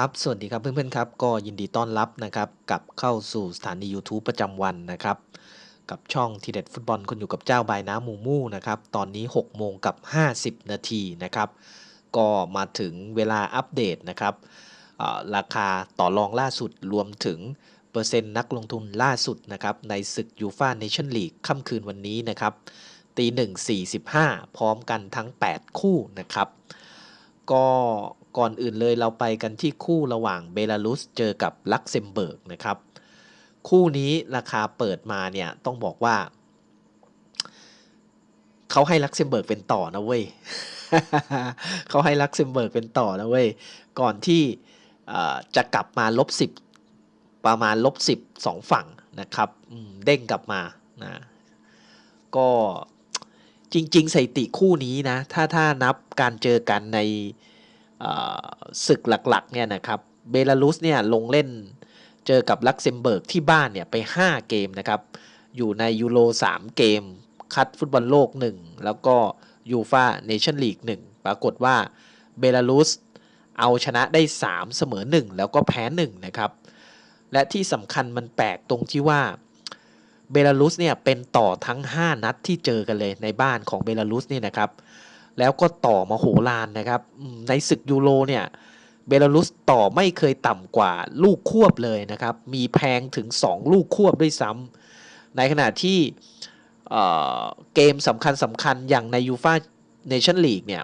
ครับ สวัสดีครับเพื่อนๆครับ ก็ยินดีต้อนรับนะครับกับเข้าสู่สถานี YouTube ประจำวันนะครับ กับช่องทีเด็ดฟุตบอลคนอยู่กับเจ้าบายน้ำมูมูนะครับ ตอนนี้6โมงกับ 50 นาทีนะครับ ก็มาถึงเวลาอัปเดตนะครับราคาต่อรองล่าสุดรวมถึงเปอร์เซ็นต์นักลงทุนล่าสุดนะครับในศึกยูฟ่าเนชั่นลีกค่ำคืนวันนี้นะครับตีหนึ่งสี่สิบห้าพร้อมกันทั้ง 8 คู่นะครับ ก็ ก่อนอื่นเลยเราไปกันที่คู่ระหว่างเบลารุสเจอกับลักเซมเบิร์กนะครับ คู่นี้ราคาเปิดมาเนี่ยต้องบอกว่า เขาให้ลักเซมเบิร์กเป็นต่อนะเว้ยเขาให้ลักเซมเบิร์กเป็นต่อนะเว้ยก่อนที่จะกลับมาลบสิบประมาณลบสิบสองฝั่งนะครับเด้งกลับมานะก็จริง ๆ สถิติคู่นี้นะ ถ้าถ้านับการเจอกันใน ศึกหลักๆเนี่ยนะครับเบลารุสเนี่ยลงเล่นเจอกับลักเซมเบิร์กที่บ้านเนี่ยไป 5 เกมนะครับ อยู่ในยูโร3 เกม คัดฟุตบอลโลก 1 แล้วก็ยูฟาเนชั่นลีก1 ปรากฏว่าเบลารุสเอาชนะได้ 3 เสมอ 1 แล้วก็แพ้ 1 นะครับ และที่สำคัญมันแปลกตรงที่ว่าเบลารุสเนี่ยเป็นต่อทั้ง 5 นัดที่เจอกันเลยในบ้านของเบลารุสเนี่ยนะครับ แล้วก็ต่อมาโหฬารนะครับ ในศึกยูโรเนี่ยเบลารุสต่อไม่เคยต่ำกว่าลูกควบเลยนะครับ มีแพงถึง 2 ลูกควบด้วยซ้ำในขณะที่เเกมสำคัญสำคัญอย่างในยูฟาเนชั่นลีกเนี่ย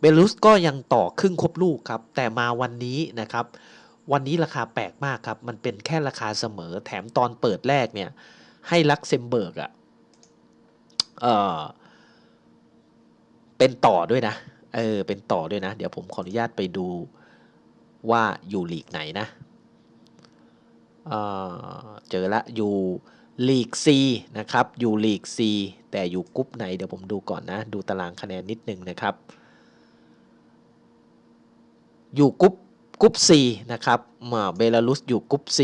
เบลารุสก็ยังต่อครึ่งครบลูกครับ แต่มาวันนี้นะครับ วันนี้ราคาแปลกมากครับ มันเป็นแค่ราคาเสมอแถมตอนเปิดแรกเนี่ย ให้ลักเซมเบิร์กอะเออ เป็นต่อด้วยนะ เออ เป็นต่อด้วยนะ เดี๋ยวผมขออนุญาตไปดูว่าอยู่ลีกไหนนะเออเจอละอยู่ลีก C นะครับอยู่ลีก C แต่อยู่กรุ๊ปไหนเดี๋ยวผมดูก่อนนะ ดูตารางคะแนนนิดนึงนะครับ อยู่กรุ๊ปกรุ๊ป C นะครับมาเบลารุสอยู่กรุ๊ป C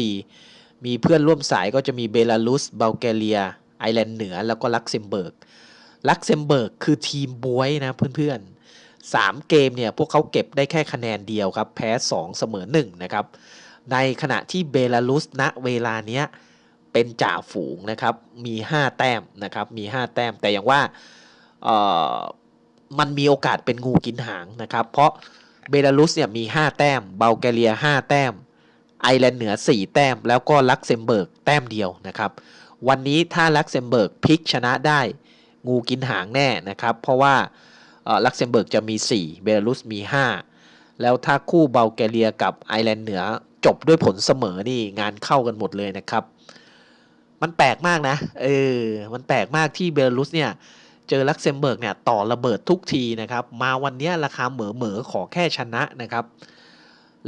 มีเพื่อนร่วมสายก็จะมีเบลารุสบัลแกเรีย ไอร์แลนด์เหนือแล้วก็ลักเซมเบิร์ก ลักเซมเบิร์กคือทีมบวยนะเพื่อนๆ 3 เกมเนี่ยพวกเขาเก็บได้แค่คะแนนเดียวครับ แพ้ 2 เสมอ 1 นะครับ ในขณะที่เบลารุสณเวลาเนี้ยเป็นจ่าฝูงนะครับ มี 5 แต้มนะครับ มี 5 แต้ม แต่อย่างว่าเอ่อมันมีโอกาสเป็นงูกินหางนะครับ เพราะเบลารุสเนี่ยมี 5 แต้ม เบลแกเรีย 5 แต้ม ไอร์แลนด์เหนือ 4 แต้ม แล้วก็ลักเซมเบิร์กแต้มเดียวนะครับ วันนี้ถ้าลักเซมเบิร์กพลิกชนะได้ งูกินหางแน่นะครับ เพราะว่าลักเซมเบิร์กจะมี 4 เบลารุสมี 5 แล้วถ้าคู่เบลแกเรียกับไอร์แลนด์เหนือจบด้วยผลเสมอนี่งานเข้ากันหมดเลยนะครับ มันแปลกมากนะเออมันแปลกมากที่เบลารุสเนี่ยเจอลักเซมเบิร์กเนี่ยต่อระเบิดทุกทีนะครับ มาวันนี้ราคาเหมอเหมอขอแค่ชนะนะครับ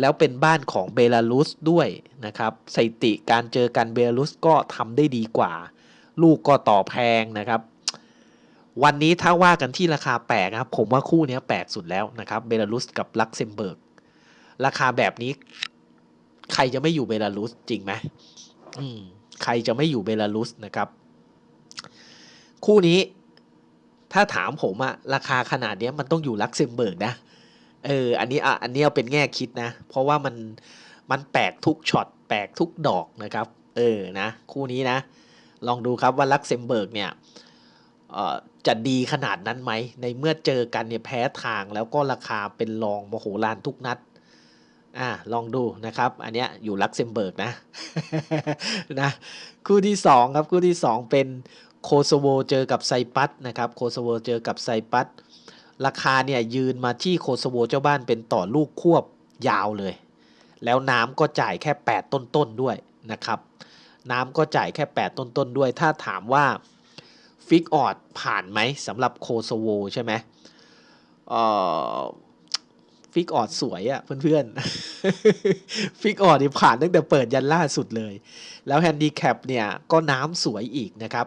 แล้วเป็นบ้านของเบลารุสด้วยนะครับสถิติการเจอกันเบลารุสก็ทำได้ดีกว่า ลูกก็ต่อแพงนะครับ วันนี้ถ้าว่ากันที่ราคาแปลกนะครับ ผมว่าคู่นี้แปลกสุดแล้วนะครับ เบลารุสกับลักเซมเบิร์ก ราคาแบบนี้ ใครจะไม่อยู่เบลารุสจริงไหมอืม ใครจะไม่อยู่เบลารุสนะครับ คู่นี้ ถ้าถามผมอะราคาขนาดนี้มันต้องอยู่ลักเซมเบิร์กนะ เออ อันนี้อะอันนี้เอาเป็นแง่คิดนะ เพราะว่ามันมันแปลกทุกช็อตแปลกทุกดอกนะครับ เออนะ คู่นี้นะ ลองดูครับว่าลักเซมเบิร์กเนี่ย จะดีขนาดนั้นไหม ในเมื่อเจอกันเนี่ยแพ้ทางแล้วก็ราคาเป็นรองโมโหฬารทุกนัดอ่าลองดูนะครับ อันเนี้ยอยู่ลักเซมเบิร์กนะนะคู่ที่สองครับคู่ที่สองเป็นโคโซโวเจอกับไซปัสนะครับโคโซโวเจอกับไซปัสราคาเนี่ยยืนมาที่โคโซโวเจ้าบ้านเป็นต่อลูกควบยาวเลย แล้วน้ำก็จ่ายแค่ 8 ต้นๆด้วยนะครับ น้ำก็จ่ายแค่ 8 ต้นๆด้วย ถ้าถามว่า ฟิกออดผ่านไหมสำหรับโคโซโวใช่ไหมฟิกออดสวยอะ่ะเพื่อนๆ ฟิกออดนี่ผ่านตั้งแต่เปิดยันล่าสุดเลย แล้วแฮนดิแคปเนี่ยก็น้ำสวยอีกนะครับ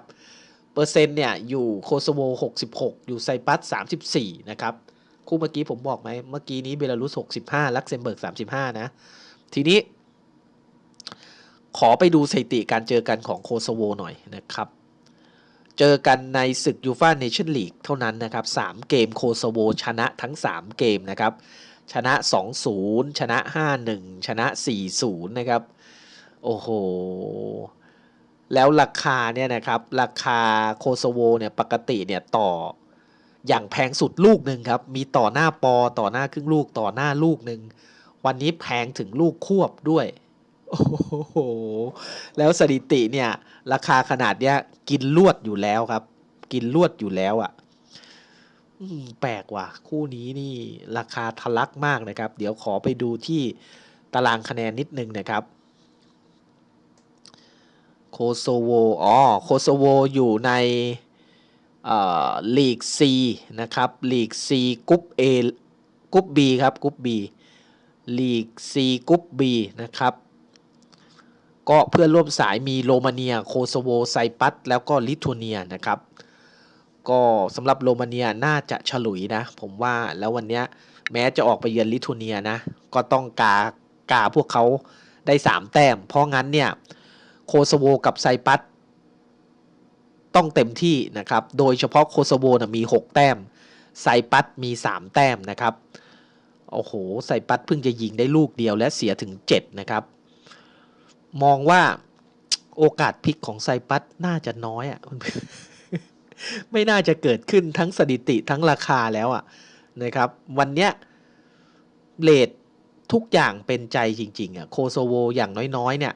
เปอร์เซ็นต์เนี่ยอยู่โคโซโว 66 อยู่ไซปัส 34 นะครับ คู่เมื่อกี้ผมบอกไหม เมื่อกี้นี้เบลารุส 65 ลักเซมเบิร์ก 35 นะ ทีนี้ ขอไปดูสถิติการเจอกันของโคโซโวหน่อยนะครับ เจอกันในศึกยูฟ่าเนชั่นลีกเท่านั้นนะครับ 3 เกมโคโซโวชนะทั้ง 3 เกมนะครับ ชนะ 2-0 ชนะ 5-1 ชนะ 4-0 นะครับ โอ้โห แล้วราคาเนี่ยนะครับ ราคาโคโซโวเนี่ยปกติเนี่ยต่ออย่างแพงสุดลูกหนึ่งครับ มีต่อหน้าปอต่อหน้าครึ่งลูกต่อหน้าลูกหนึ่ง วันนี้แพงถึงลูกควบด้วย โอ้โห แล้วสถิติเนี่ย ราคาขนาดเนี้ย กินลวดอยู่แล้วครับ กินลวดอยู่แล้วอะ่ะแปลกว่ะ คู่นี้นี่ราคาทะลักมากนะครับ เดี๋ยวขอไปดูที่ตารางคะแนนนิดนึงนะครับ โคโซโว อ๋อ โคโซโวอยู่ในลีก C นะครับลีก C กรุ๊ป A กรุ๊ป B ครับกรุ๊ป B ลีก C กรุ๊ป B นะครับ ก็เพื่อนร่วมสายมีโรมาเนีย โคโซโว ไซปัส แล้วก็ลิทัวเนียนะครับ ก็สำหรับโรมาเนียน่าจะฉลุยนะ ผมว่าแล้ววันนี้แม้จะออกไปเยือนลิทัวเนียนะ ก็ต้องกากาพวกเขาได้ 3 แต้ม เพราะงั้นเนี่ยโคโซโวกับไซปัสต้องเต็มที่นะครับ โดยเฉพาะโคโซโวนะมี 6 แต้ม ไซปัสมี 3 แต้มนะครับ โอ้โห ไซปัสเพิ่งจะยิงได้ลูกเดียวและเสียถึง 7 นะครับ มองว่าโอกาสพลิกของไซปัสน่าจะน้อยอะ่ะไม่น่าจะเกิดขึ้นทั้งสถิติทั้งราคาแล้วอะ่ะนะครับ วันเนี้ยเลททุกอย่างเป็นใจจริง ๆอะ่ะโคโซโวอย่างน้อยๆ เนี่ย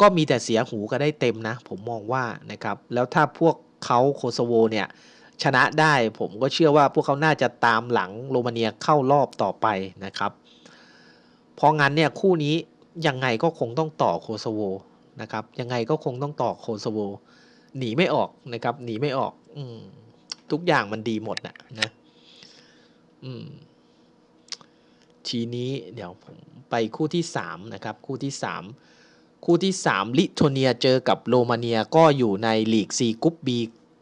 ก็มีแต่เสียหูก็ได้เต็มนะ ผมมองว่านะครับ แล้วถ้าพวกเขาโคโซโวเนี่ยชนะได้ผมก็เชื่อว่าพวกเขาน่าจะตามหลังโรมาเนียเข้ารอบต่อไปนะครับ เพราะงั้นเนี่ยคู่นี้ ยังไงก็คงต้องต่อโคโซโวนะครับ ยังไงก็คงต้องต่อโคโซโวหนีไม่ออกนะครับ หนีไม่ออก อืมทุกอย่างมันดีหมดนะนะ อืม ทีนี้เดี๋ยวผมไปคู่ที่สามนะครับ คู่ที่สามคู่ที่สามลิทัวเนียเจอกับโรมาเนียก็อยู่ในลีก C กรุ๊ป B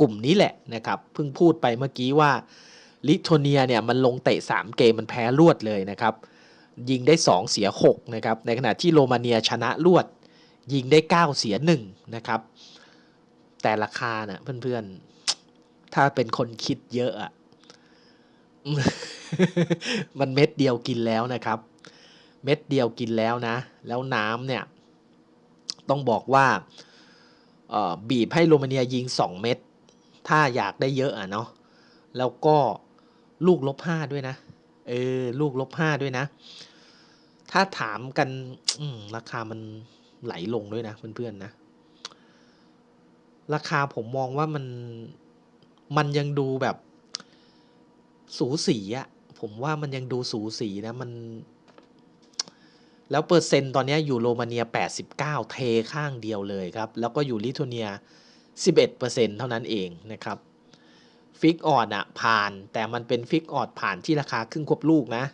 กลุ่มนี้แหละนะครับ เพิ่งพูดไปเมื่อกี้ว่าลิทัวเนียเนี่ยมันลงเตะ 3 เกมมันแพ้รวดเลยนะครับ ยิงได้ 2 เสีย6นะครับในขณะที่โรมาเนียชนะรวด ยิงได้ 9 เสีย1นะครับแต่ราคาเนะ่ะเพื่อนๆ ถ้าเป็นคนคิดเยอะอะมันเม็ดเดียวกินแล้วนะครับ เม็ดเดียวกินแล้วนะ แล้วน้ำเนี่ย ต้องบอกว่าบีบให้โรมาเนียยิง 2 เม็ดถ้าอยากได้เยอะอะเนาะแล้วก็ลูกลบห้าด้วยนะ เออ ลูกลบห้าด้วยนะ ถ้าถามกันราคามันไหลลงด้วยนะเพื่อนๆนะ ราคาผมมองว่ามัน มันยังดูแบบ สูสีอะผมว่ามันยังดูสูสีนะมัน แล้วเปอร์เซ็นต์ตอนนี้อยู่โรมาเนีย 89 เทข้างเดียวเลยครับ แล้วก็อยู่ลิทัวเนีย 11%เท่านั้นเองนะครับ ฟิกออดอะผ่าน แต่มันเป็นฟิกออดผ่านที่ราคาครึ่งควบลูกนะ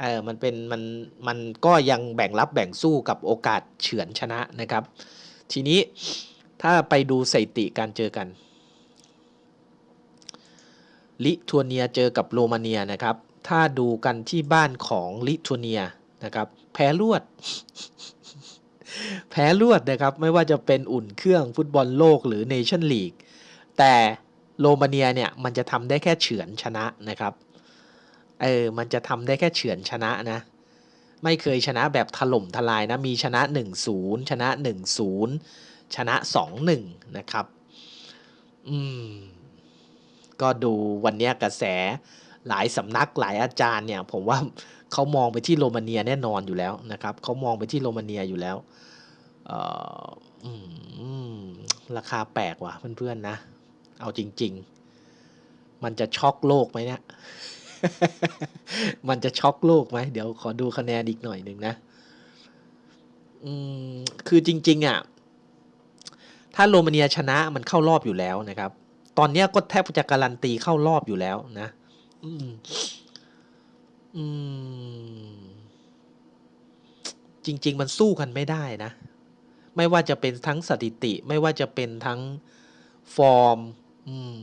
เออมันเป็นมันมันก็ยังแบ่งรับแบ่งสู้กับโอกาสเฉือนชนะนะครับ ทีนี้ถ้าไปดูสถิติการเจอกัน ลิทัวเนียเจอกับโรมาเนียนะครับ ถ้าดูกันที่บ้านของลิทัวเนียนะครับ แพ้รวด แพ้รวดนะครับ ไม่ว่าจะเป็นอุ่นเครื่องฟุตบอลโลกหรือเนชั่นลีกแต่ โรมาเนียเนี่ยมันจะทำได้แค่เฉือนชนะนะครับ เออ มันจะทำได้แค่เฉือนชนะนะ ไม่เคยชนะแบบถล่มทลายนะ มีชนะ1-0ชนะ1-0ชนะ2-1นะครับ อืม ก็ดูวันนี้กระแสหลายสำนักหลายอาจารย์เนี่ย ผมว่าเขามองไปที่โรมาเนียแน่นอนอยู่แล้วนะครับ เขามองไปที่โรมาเนียอยู่แล้วราคาแปลกว่ะเพื่อนๆนะ เอาจริง ๆ มันจะช็อกโลกไหมเนี่ย มันจะช็อกโลกไหม เดี๋ยวขอดูคะแนนอีกหน่อยหนึ่งนะอืมคือจริง ๆอะ ถ้าโรมาเนียชนะมันเข้ารอบอยู่แล้วนะครับ ตอนนี้ก็แทบจะการันตีเข้ารอบอยู่แล้วนะ อืม อืม จริง ๆ มันสู้กันไม่ได้นะ ไม่ว่าจะเป็นทั้งสถิติ ไม่ว่าจะเป็นทั้งฟอร์ม อืม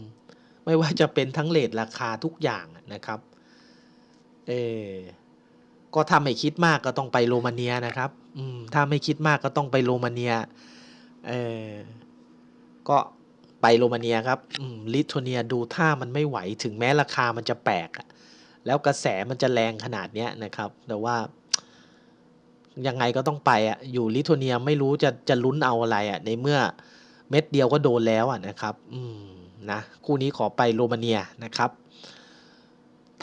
ไม่ว่าจะเป็นทั้งเลทราคาทุกอย่างนะครับ เออก็ถ้าไม่คิดมากก็ต้องไปโรมาเนียนะครับ อืม ถ้าไม่คิดมากก็ต้องไปโรมาเนีย เออก็ไปโรมาเนียครับ อืม ลิทัวเนียดูท่ามันไม่ไหว ถึงแม้ราคามันจะแปลกอะแล้วกระแสมันจะแรงขนาดเนี้ยนะครับ แต่ว่ายังไงก็ต้องไปอะ อยู่ลิทัวเนียไม่รู้จะจะลุ้นเอาอะไรอะ ในเมื่อเม็ดเดียวก็โดนแล้วอะนะครับ อืม นะคู่นี้ขอไปโรมาเนียนะครับ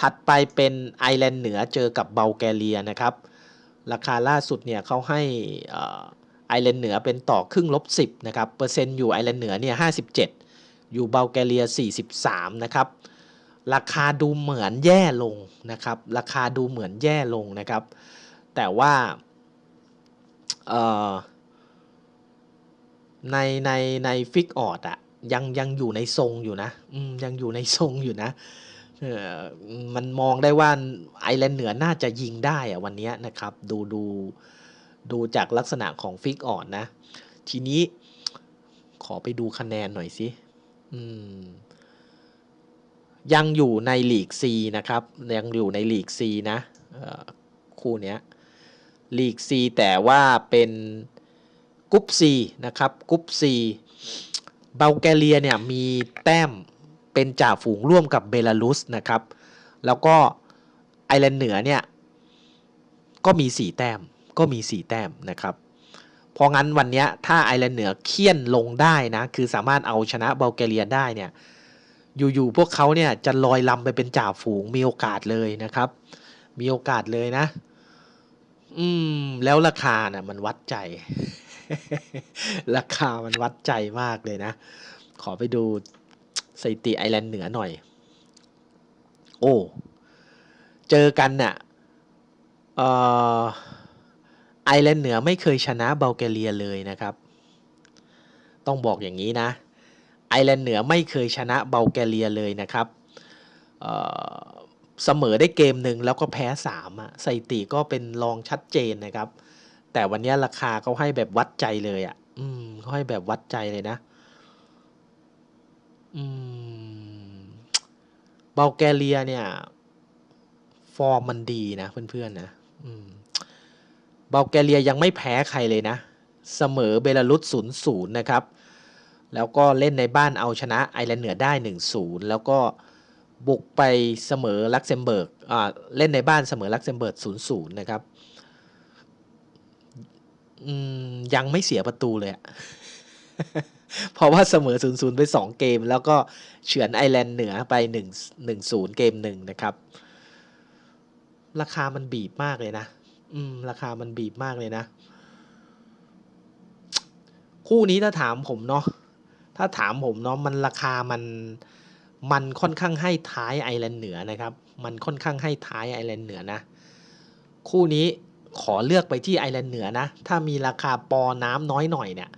ถัดไปเป็นไอร์แลนด์เหนือเจอกับเบลแกเรียนะครับ ราคาล่าสุดเนี่ยเขาให้ไอร์แลนด์เหนือเป็นต่อครึ่งลบ10นะครับเปอร์เซ็นต์อยู่ไอร์แลนด์เหนือเนี่ย57 อยู่เบลแกเรีย 43 นะครับ ราคาดูเหมือนแย่ลงนะครับ ราคาดูเหมือนแย่ลงนะครับ แต่ว่าในในในฟิกออดอะ ยังยังอยู่ในทรงอยู่นะยังอยู่ในทรงอยู่นะมันมองได้ว่าไอร์แลนด์เหนือน่าจะยิงได้อะวันนี้นะครับ ดูดูดูจากลักษณะของฟิกออดนะ ทีนี้ขอไปดูคะแนนหน่อยสิยังอยู่ในลีก C นะครับ ยังอยู่ในลีก C นะคู่นี้ลีก C แต่ว่าเป็นกรุ๊ป C นะครับกรุ๊ป C เบลแกเรียเนี่ยมีแต้มเป็นจ่าฝูงร่วมกับเบลารุสนะครับ แล้วก็ไอร์แลนด์เหนือเนี่ยก็มี 4 แต้มก็มี 4 แต้มนะครับเพราะงั้นวันนี้ถ้าไอร์แลนด์เหนือเคี่ยนลงได้นะคือสามารถเอาชนะเบลแกเรียได้เนี่ยอยู่ๆพวกเขาเนี่ยจะลอยลำไปเป็นจ่าฝูงมีโอกาสเลยนะครับ มีโอกาสเลยนะ อืม แล้วราคานะ่ะมันวัดใจ ราคามันวัดใจมากเลยนะ ขอไปดูสถิติไอแลนด์เหนือหน่อย โอ้ เจอกันน่ะไอแลนด์เหนือไม่เคยชนะเบลแกเรียเลยนะครับ ต้องบอกอย่างนี้นะ ไอแลนด์เหนือไม่เคยชนะเบลแกเรียเลยนะครับเเสมอได้เกมหนึ่งแล้วก็แพ้สามอะสถิติก็เป็นรองชัดเจนนะครับ แต่วันนี้ราคาเขาให้แบบวัดใจเลยอะ่ะ อืมเขาให้แบบวัดใจเลยนะ อืมเบลแกเรียเนี่ย ฟอร์มมันดีนะเพื่อนๆนะเบลแกเรียยังไม่แพ้ใครเลยนะ เสมอเบลารุสศูนย์ศูนย์นะครับ แล้วก็เล่นในบ้านเอาชนะไอร์แลนด์เหนือได้หนึ่งศูนย์แล้วก็บุกไปเสมอลักเซมเบิร์ก อ่า เล่นในบ้านเสมอลักเซมเบิร์กศูนย์ศูนย์นะครับ ยังไม่เสียประตูเลยเพราะว่าเสมอ0์ไป 2 เกม แล้วก็เฉือนไอแลนด์เหนือไป1 1 0 เกมหนึ่งนะครับ ราคามันบีบมากเลยนะ อืม ราคามันบีบมากเลยนะ คู่นี้ถ้าถามผมเนาะ ถ้าถามผมเนาะ มันราคามัน มันค่อนข้างให้ท้ายไอแลนด์เหนือนะครับ มันค่อนข้างให้ท้ายไอแลนด์เหนือนะ คู่นี้ ขอเลือกไปที่ไอแลนด์เหนือนะ ถ้ามีราคาปอน้ำน้อยหน่อยเนี่ย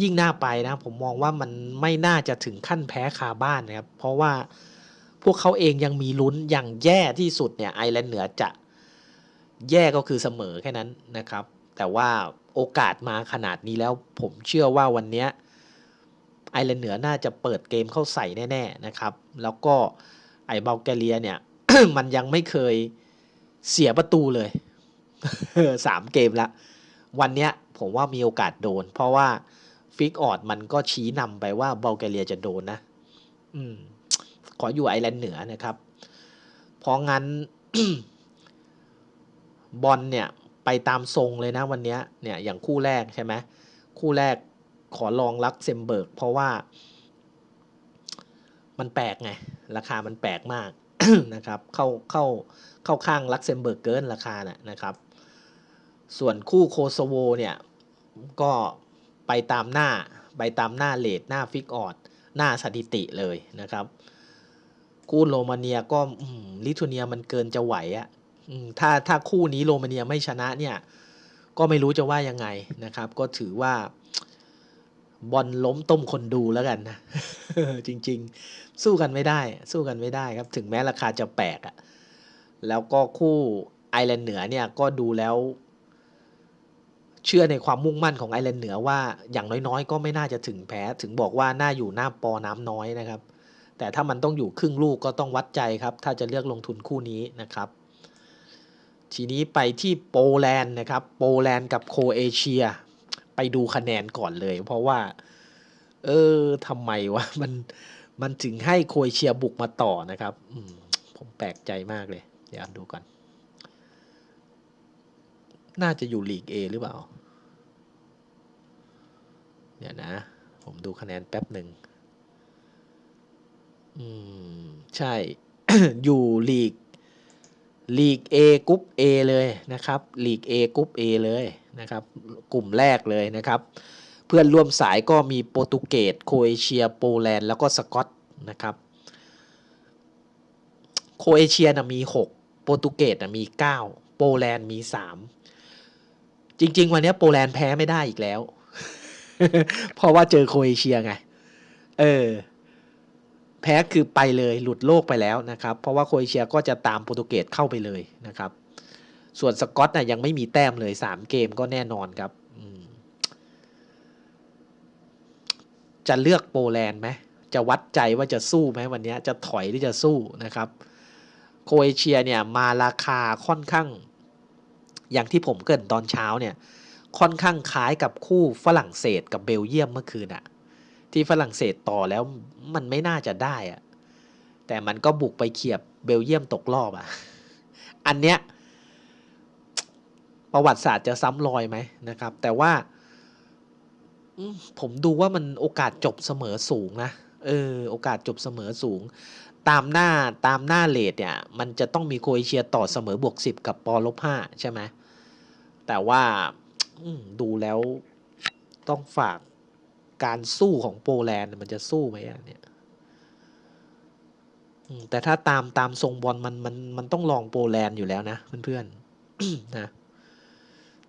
ยิ่งน่าไปนะ ผมมองว่ามันไม่น่าจะถึงขั้นแพ้คาบ้านนะครับ เพราะว่าพวกเขาเองยังมีลุ้นอย่างแย่ที่สุดเนี่ยไอแลนด์เหนือจะแย่ก็คือเสมอแค่นั้นนะครับ แต่ว่าโอกาสมาขนาดนี้แล้วผมเชื่อว่าวันนี้ไอแลนด์เหนือน่าจะเปิดเกมเข้าใส่แน่ๆนะครับ แล้วก็ไอเบลแกเรียเนี่ย มันยังไม่เคยเสียประตูเลย สามเกมละ วันนี้ผมว่ามีโอกาสโดน เพราะว่าฟิกออดมันก็ชี้นำไปว่าเบลแกเรียจะโดนนะ อืม ขออยู่ไอแลนด์เหนือนะครับ เพราะงั้น บอลเนี่ย ไปตามทรงเลยนะวันนี้เนี่ย อย่างคู่แรกใช่ไหมคู่แรกขอลองลักเซมเบิร์ก เพราะว่า มันแปลกไง ราคามันแปลกมากนะครับ เข้าเข้าเข้าข้างลักเซมเบิร์กเกินราคาน่ะนะครับ ส่วนคู่โคโซโวเนี่ยก็ไปตามหน้าไปตามหน้าเลทหน้าฟิกออดหน้าสถิติเลยนะครับ คู่โรมาเนียก็ลิทัวเนียมันเกินจะไหวอะ่ะถ้าถ้าคู่นี้โรมาเนียไม่ชนะเนี่ยก็ไม่รู้จะว่ายังไงนะครับ ก็ถือว่าบอลล้มต้มคนดูแล้วกันนะจริง ๆ สู้กันไม่ได้ สู้กันไม่ได้ครับ ถึงแม้ราคาจะแปลกอะ่ะแล้วก็คู่ไอแลนด์เหนือเนี่ยก็ดูแล้ว เชื่อในความมุ่งมั่นของไอร์แลนด์เหนือว่าอย่างน้อยๆ ก็ไม่น่าจะถึงแพ้ถึงบอกว่าน่าอยู่หน้าปอน้ำน้อยนะครับ แต่ถ้ามันต้องอยู่ครึ่งลูกก็ต้องวัดใจครับ ถ้าจะเลือกลงทุนคู่นี้นะครับ ทีนี้ไปที่โปแลนด์นะครับ โปแลนด์กับโคเอเชีย ไปดูคะแนนก่อนเลย เพราะว่า เออทำไมวะมันมันถึงให้โคเอเชียบุกมาต่อนะครับผมแปลกใจมากเลย เดี๋ยวดูก่อน น่าจะอยู่ลีก A หรือเปล่า เดี๋ยวนะ ผมดูคะแนนแป๊บหนึ่ง อืม ใช่ อยู่ลีกลีก A กรุ๊ป A เลยนะครับลีก A กรุ๊ป A เลยนะครับ กลุ่มแรกเลยนะครับ เพื่อนร่วมสายก็มีโปรตุเกสโครเอเชีย โปแลนด์ แล้วก็สกอตนะครับ โครเอเชียนะมี 6 โปรตุเกสนะมี 9 โปแลนด์มี 3 จริง ๆ วันนี้โปแลนด์แพ้ไม่ได้อีกแล้ว เพราะว่าเจอโครเอเชียไง เออ แพ้คือไปเลยหลุดโลกไปแล้วนะครับ เพราะว่าโครเอเชียก็จะตามโปรตุเกสเข้าไปเลยนะครับ ส่วนสกอตนะ่ะยังไม่มีแต้มเลย3เกมก็แน่นอนครับจะเลือกโปแลนด์ไหมจะวัดใจว่าจะสู้ไหมวันนี้จะถอยหรือจะสู้นะครับ โคเอเชียเนี่ยมาราคาค่อนข้าง อย่างที่ผมเกินตอนเช้าเนี่ยค่อนข้างคล้ายกับคู่ฝรั่งเศสกับเบลเยียมเมื่อคืนอะที่ฝรั่งเศสต่อแล้วมันไม่น่าจะได้อะแต่มันก็บุกไปเขียบเบลเยียมตกรอบอะอันเนี้ยประวัติศาสตร์จะซ้ำรอยไหมนะครับ แต่ว่าผมดูว่ามันโอกาสจบเสมอสูงนะ เออโอกาสจบเสมอสูง ตามหน้าตามหน้าเลทเนี่ย มันจะต้องมีโคเอเชียต่อเสมอบวกสิบกับปอลบห้าใช่ไหมแต่ว่าดูแล้วต้องฝากการสู้ของโปแลนด์มันจะสู้ไหมอะเนี่ยแต่ถ้าตามตามทรงบอลมันมันมันต้องลองโปแลนด์อยู่แล้วนะเพื่อนๆนะ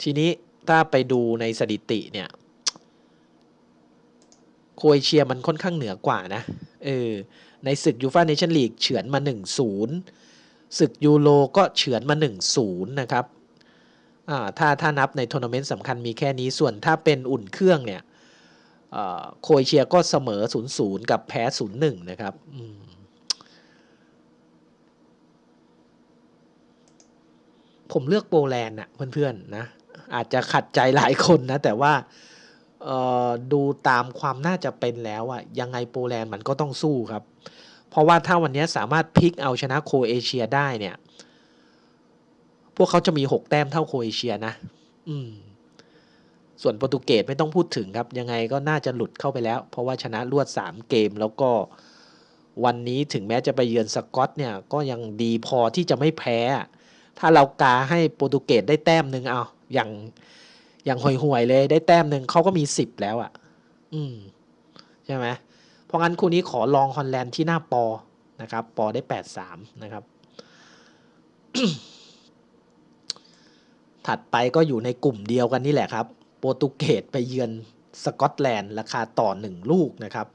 ทีนี้ถ้าไปดูในสถิติเนี่ย โครเอเชียมันค่อนข้างเหนือกว่านะเออในศึกยูฟ่าเนชั่นลีกเฉือนมา 1-0 ศึกยูโรก็เฉือนมา 1-0 นะครับอ่าถ้าถ้านับในทัวร์นาเมนต์สำคัญมีแค่นี้ส่วนถ้าเป็นอุ่นเครื่องเนี่ยโครเอเชียก็เสมอ 0-0 กับแพ้ 0-1 นะครับผมเลือกโปแลนด์นะเพื่อนๆนะอาจจะขัดใจหลายคนนะแต่ว่า ดูตามความน่าจะเป็นแล้วอะยังไงโปแลนด์มันก็ต้องสู้ครับ เพราะว่าถ้าวันนี้สามารถพลิกเอาชนะโคเอเชียได้เนี่ย พวกเขาจะมี6แต้มเท่าโคเอเชียนะ อืม ส่วนโปรตุเกสไม่ต้องพูดถึงครับ ยังไงก็น่าจะหลุดเข้าไปแล้ว เพราะว่าชนะรวด3เกมแล้วก็วันนี้ถึงแม้จะไปเยือนสกอตเนี่ย ก็ยังดีพอที่จะไม่แพ้ ถ้าเรากาให้โปรตุเกสได้แต้มหนึ่งเอา อย่าง อย่างห่วยๆเลยได้แต้มหนึ่งเขาก็มีสิบแล้วอะ่ะ อืมใช่ไหมเพราะงั้นคู่นี้ขอลองฮอลแลนด์ที่หน้าปอนะครับปอได้แปดสามนะครับ ถัดไปก็อยู่ในกลุ่มเดียวกันนี่แหละครับ โปรตุเกสไปเยือนสกอตแลนด์ราคาต่อหนึ่งลูกนะครับ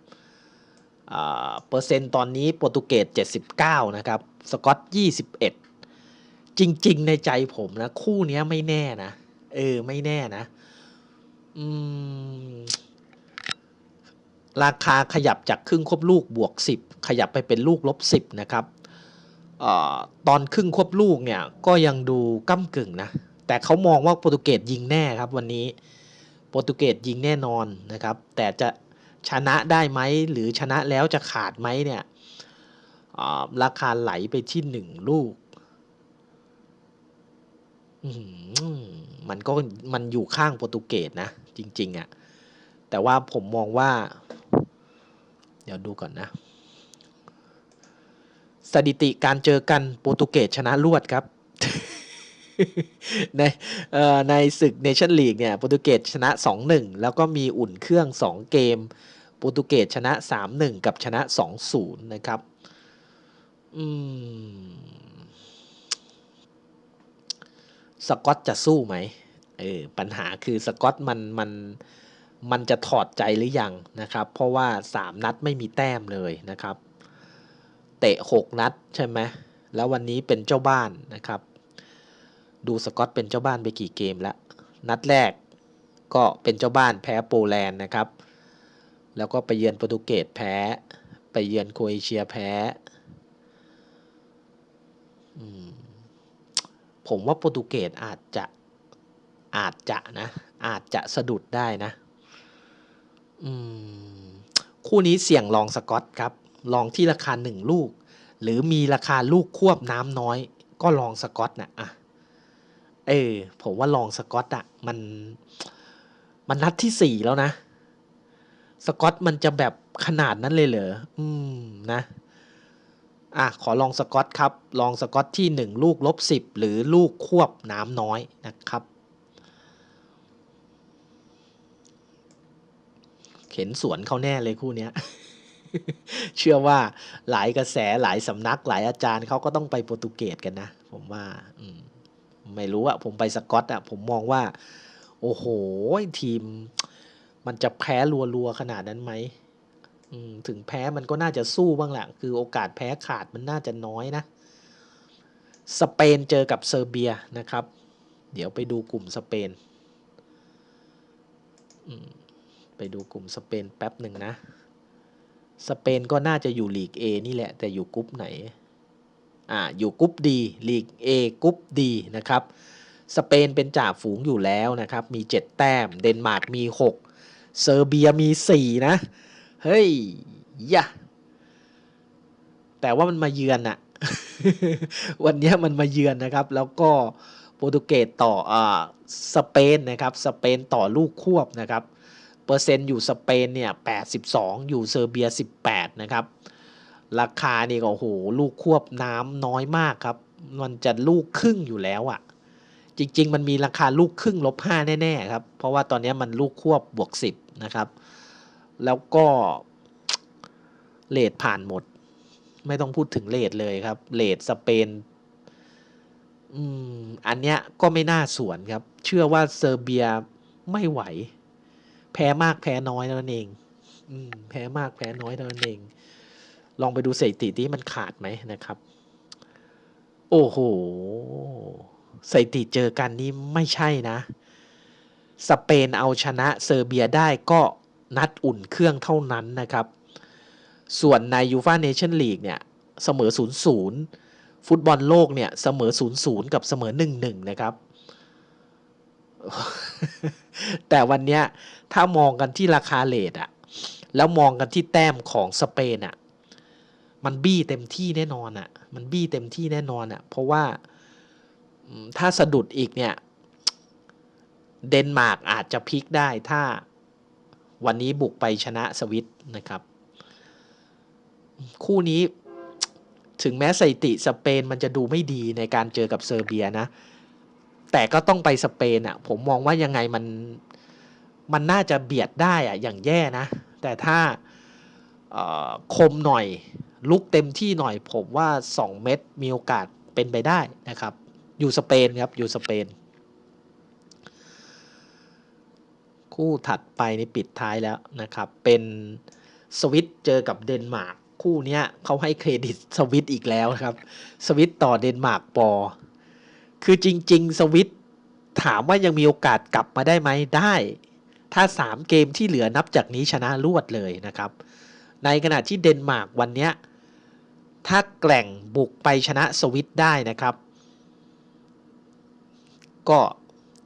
เปอร์เซ็นต์ตอนนี้โปรตุเกส 79 นะครับ สกอต 21 จริง ๆ ในใจผมนะ คู่นี้ไม่แน่นะ เออ ไม่แน่นะ อืม ราคาขยับจากครึ่งควบลูกบวก 10 ขยับไปเป็นลูกลบ 10 นะครับออตอนครึ่งควบลูกเนี่ย ก็ยังดูก้ากึ่งนะ แต่เขามองว่าโปรตุเกสยิงแน่ครับ วันนี้ โปรตุเกสยิงแน่นอนนะครับ แต่จะชนะได้ไหมหรือชนะแล้วจะขาดไหมเนี่ยอ่าราคาไหลไปที่หนึ่งลูก มันก็มันอยู่ข้างโปรตุเกสนะ จริง ๆอะ่ะ แต่ว่าผมมองว่า เดี๋ยวดูก่อนนะ สถิติการเจอกันโปรตุเกสชนะรวดครับ ในในศึกเนชั่นลีกเนี่ยโปรตุเกสชนะ 2-1 แล้วก็มีอุ่นเครื่อง 2 เกม โปรตุเกสชนะ 3-1 กับชนะ 2-0 นะครับ อืม สกอตจะสู้ไหมเออปัญหาคือสกอตมันมันมันจะถอดใจหรือยังนะครับ เพราะว่า 3 นัดไม่มีแต้มเลยนะครับ เตะ 6 นัดใช่ไหมแล้ววันนี้เป็นเจ้าบ้านนะครับ ดูสกอตเป็นเจ้าบ้านไปกี่เกมแล้วนัดแรกก็เป็นเจ้าบ้านแพ้โปแลนด์นะครับ แล้วก็ไปเยือนโปรตุเกสแพ้ ไปเยือนโครเอเชียแพ้ อืม ผมว่าโปรตุเกสอาจจะอาจจะนะ อาจจะสะดุดได้นะ อืม คู่นี้เสี่ยงลองสกอตครับ ลองที่ราคาหนึ่งลูก หรือมีราคาลูกควบน้ำน้อย ก็ลองสกอตนะอะเออ ผมว่าลองสกอตอะมัน มันนัดที่สี่แล้วนะ สกอตมันจะแบบขนาดนั้นเลยเหรอ อืม นะ อะขอลองสกอตครับ ลองสกอตที่หนึ่งลูกลบสิบหรือลูกควบน้ำน้อยนะครับ เข็นสวนเขาแน่เลยคู่นี้เชื่อว่าหลายกระแสหลายสำนักหลายอาจารย์เขาก็ต้องไปโปรตุเกสกันนะ ผมว่าอไม่รู้อะผมไปสกอตอะผมมองว่า โอ้โห ทีม มันจะแพ้รัวๆขนาดนั้นไหม ถึงแพ้มันก็น่าจะสู้บ้างแหละคือโอกาสแพ้ขาดมันน่าจะน้อยนะ สเปนเจอกับเซอร์เบียนะครับ เดี๋ยวไปดูกลุ่มสเปนไปดูกลุ่มสเปนแป๊บหนึ่งนะ สเปนก็น่าจะอยู่ลีก A นี่แหละ แต่อยู่กรุ๊ปไหน อ่า อยู่กรุ๊ปดีลีก A กรุ๊ปดีนะครับ สเปนเป็นจ่าฝูงอยู่แล้วนะครับ มี 7 แต้ม เดนมาร์กมี 6 เซอร์เบียมี 4 นะ เฮ้ยยะแต่ว่ามันมาเยือนอะวันนี้มันมาเยือนนะครับ แล้วก็โปรตุเกสต่ออ่าสเปนนะครับสเปนต่อลูกควบนะครับเปอร์เซ็นต์อยู่สเปนเนี่ย82 อยู่เซอร์เบีย 18 นะครับ ราคานี่ก็โหลูกควบน้ำน้อยมากครับ มันจะลูกครึ่งอยู่แล้วอะ่ะ จริง ๆ มันมีราคาลูกครึ่งลบ5แน่ ๆ ครับ เพราะว่าตอนนี้มันลูกควบบวก 10 นะครับ แล้วก็เลทผ่านหมด ไม่ต้องพูดถึงเลทเลยครับเลทสเปนอืมอันเนี้ยก็ไม่น่าสวนครับ เชื่อว่าเซอร์เบียไม่ไหว แพ้มากแพ้น้อยเท่านั้นเองอืมแพ้มากแพ้น้อยเท่านั้นเอง ลองไปดูสถิติที่มันขาดไหมนะครับ โอ้โหสถิติเจอกันนี่ไม่ใช่นะ สเปนเอาชนะเซอร์เบียได้ก็ นัดอุ่นเครื่องเท่านั้นนะครับ ส่วนในยูฟาเนชั่นลีกเนี่ยเสมอ 0-0 ฟุตบอลโลกเนี่ยเสมอ 0-0 กับเสมอ 1-1 นะครับ แต่วันเนี้ยถ้ามองกันที่ราคาเลทอะแล้วมองกันที่แต้มของสเปนอะมันบี้เต็มที่แน่นอนอะมันบี้เต็มที่แน่นอนอะเพราะว่าถ้าสะดุดอีกเนี่ย เดนมาร์กอาจจะพลิกได้ถ้า วันนี้บุกไปชนะสวิตนะครับ คู่นี้ถึงแม้สถิติสเปนมันจะดูไม่ดีในการเจอกับเซอร์เบียนะ แต่ก็ต้องไปสเปนอะ่ะ ผมมองว่ายังไงมันมันน่าจะเบียดได้อะอย่างแย่นะ แต่ถ้าคมหน่อยลุกเต็มที่หน่อย ผมว่า 2 เม็ดมีโอกาสเป็นไปได้นะครับ อยู่สเปนครับอยู่สเปน คู่ถัดไปในปิดท้ายแล้วนะครับ เป็นสวิตเจอกับเดนมาร์กคู่นี้เขาให้เครดิตสวิตอีกแล้วครับ สวิตต่อเดนมาร์กปอ คือจริง ๆ สวิตถามว่ายังมีโอกาสกลับมาได้ไหมได้ ถ้า 3 เกมที่เหลือนับจากนี้ชนะรวดเลยนะครับ ในขณะที่เดนมาร์กวันนี้ถ้าแกล่งบุกไปชนะสวิตได้นะครับ ก็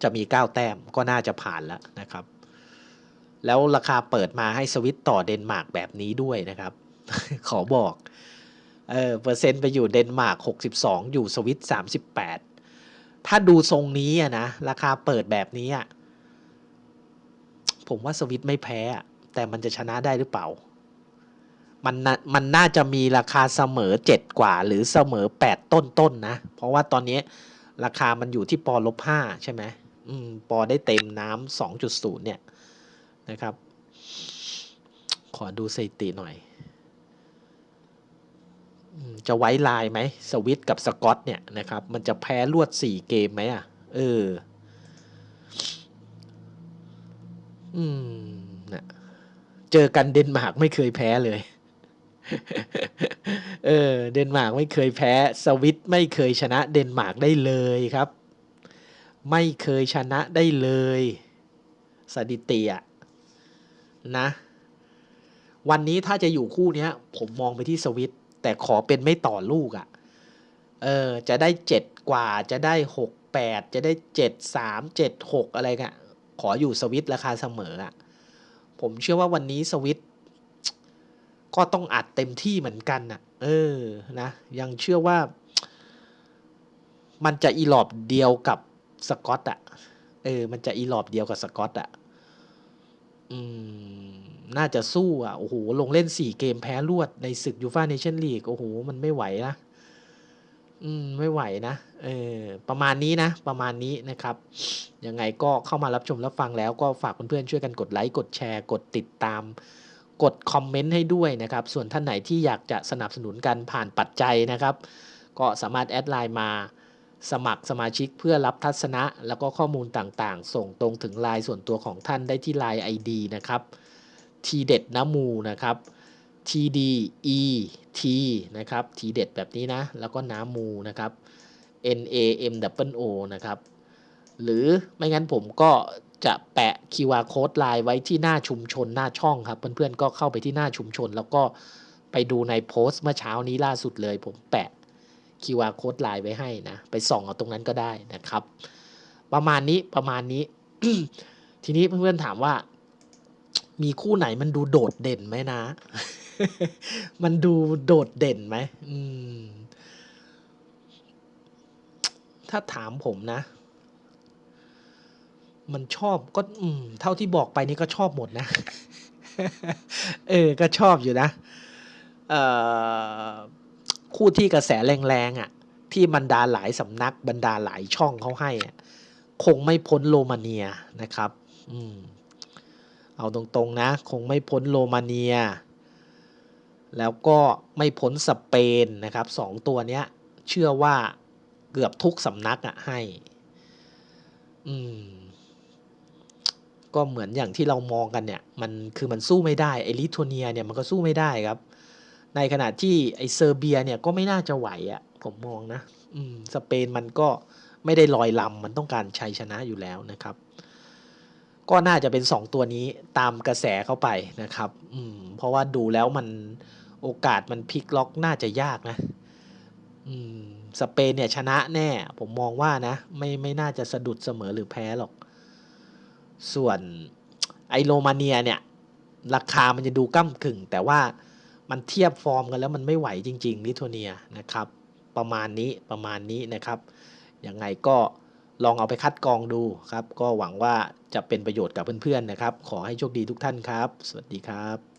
จะมี 9 แต้มก็น่าจะผ่านแล้วนะครับ แล้วราคาเปิดมาให้สวิตต่อเดนมาร์กแบบนี้ด้วยนะครับ ขอบอกเออเปอร์เซ็นต์ไปอยู่เดนมาร์ก62 อยู่สวิต38 ถ้าดูทรงนี้อะนะ ราคาเปิดแบบนี้อะผมว่าสวิตไม่แพ้ แต่มันจะชนะได้หรือเปล่า มันมันน่าจะมีราคาเสมอ 7 กว่า หรือเสมอ 8 ต้นๆนนะ เพราะว่าตอนนี้ราคามันอยู่ที่ปอลบ5ใช่ไหมอืม ปอได้เต็มน้ำ2.0 เนี่ย นะครับ ขอดูสถิติหน่อย จะไว้ลายไหมสวิตกับสกอตเนี่ยนะครับ มันจะแพ้รวดสี่เกมไหมอะ เออ อืมนะเจอกันเดนมาร์กไม่เคยแพ้เลย เออ เดนมาร์กไม่เคยแพ้ สวิตไม่เคยชนะเดนมาร์กได้เลยครับ ไม่เคยชนะได้เลยสถิติอะ นะ วันนี้ถ้าจะอยู่คู่นี้ผมมองไปที่สวิต แต่ขอเป็นไม่ต่อลูกอะ่ะ เออ จะได้เจ็ดกว่าจะได้หกแปดจะได้เจ็ดสามเจ็ดหกอะไรเงี้ยขออยู่สวิตราคาเสมออะ่ะ ผมเชื่อว่าวันนี้สวิตก็ต้องอัดเต็มที่เหมือนกันน่ะ เออ นะ ยังเชื่อว่า มันจะอีหลอบเดียวกับสกอตอะเออ มันจะอีหลอบเดียวกับสกอตอะอืม น่าจะสู้อะ โอ้โห ลงเล่นสี่เกมแพ้รวดในศึกยูฟาเนชั่นลีก โอ้โห มันไม่ไหวนะ อืม ไม่ไหวนะ เออ ประมาณนี้นะ ประมาณนี้นะครับ ยังไงก็เข้ามารับชมรับฟังแล้วก็ฝากเพื่อนๆช่วยกันกดไลค์ กดแชร์ กดติดตาม กดคอมเมนต์ให้ด้วยนะครับ ส่วนท่านไหนที่อยากจะสนับสนุนกันผ่านปัจจัยนะครับ ก็สามารถแอดไลน์มา สมัครสมาชิกเพื่อรับทัศนะ แล้วก็ข้อมูลต่างๆ ส่งตรงถึงไลน์ส่วนตัวของท่านได้ที่ไลน์ ID นะครับทีเด็ดน้ำมูนะครับ TD E T นะครับทีเด็ดแบบนี้นะ แล้วก็น้ำมูนะครับ N A M W O นะครับ หรือไม่งั้นผมก็จะแปะ QR code ไลน์ไว้ที่หน้าชุมชนหน้าช่องครับ เพื่อนๆก็เข้าไปที่หน้าชุมชน แล้วก็ไปดูในโพสต์เมื่อเช้านี้ล่าสุดเลย ผมแปะ QR code ไลน์ไว้ให้นะ ไปส่องเอาตรงนั้นก็ได้นะครับ ประมาณนี้ประมาณนี้ ทีนี้เพื่อนๆถามว่า มีคู่ไหนมันดูโดดเด่นไหมนะ มันดูโดดเด่นไหมมถ้าถามผมนะ มันชอบก็เท่าที่บอกไปนี่ก็ชอบหมดนะ เออ ก็ชอบอยู่นะ เอ่อ คู่ที่กระแสแรงๆอะ ที่บรรดาหลายสำนักบรรดาหลายช่องเขาให้คงไม่พ้นโรมาเนียนะครับ อืม เอาตรงๆนะ คงไม่พ้นโรมาเนีย แล้วก็ไม่พ้นสเปนนะครับสองตัวเนี้ย เชื่อว่าเกือบทุกสำนักอะให้ อืม ก็เหมือนอย่างที่เรามองกันเนี่ย มันคือมันสู้ไม่ได้ไอลิทัวเนียเนี่ยมันก็สู้ไม่ได้ครับ ในขณะที่ไอเซอร์เบียเนี่ยก็ไม่น่าจะไหวอะ่ะผมมองนะอืมสเปนมันก็ไม่ได้ลอยลำมันต้องการชัยชนะอยู่แล้วนะครับ ก็น่าจะเป็นสองตัวนี้ตามกระแสเข้าไปนะครับอืมเพราะว่าดูแล้วมันโอกาสมันพลิกล็อกน่าจะยากนะอืมสเปนเนี่ยชนะแน่ ผมมองว่านะ ไม่ไม่น่าจะสะดุดเสมอหรือแพ้หรอก ส่วนไอโรมาเนียเนี่ย ราคามันจะดูก้ากึ่ง แต่ว่า มันเทียบฟอร์มกันแล้วมันไม่ไหวจริงๆลิทัวเนียนะครับ ประมาณนี้ประมาณนี้นะครับยังไงก็ลองเอาไปคัดกรองดูครับ ก็หวังว่าจะเป็นประโยชน์กับเพื่อนๆนะครับ ขอให้โชคดีทุกท่านครับ สวัสดีครับ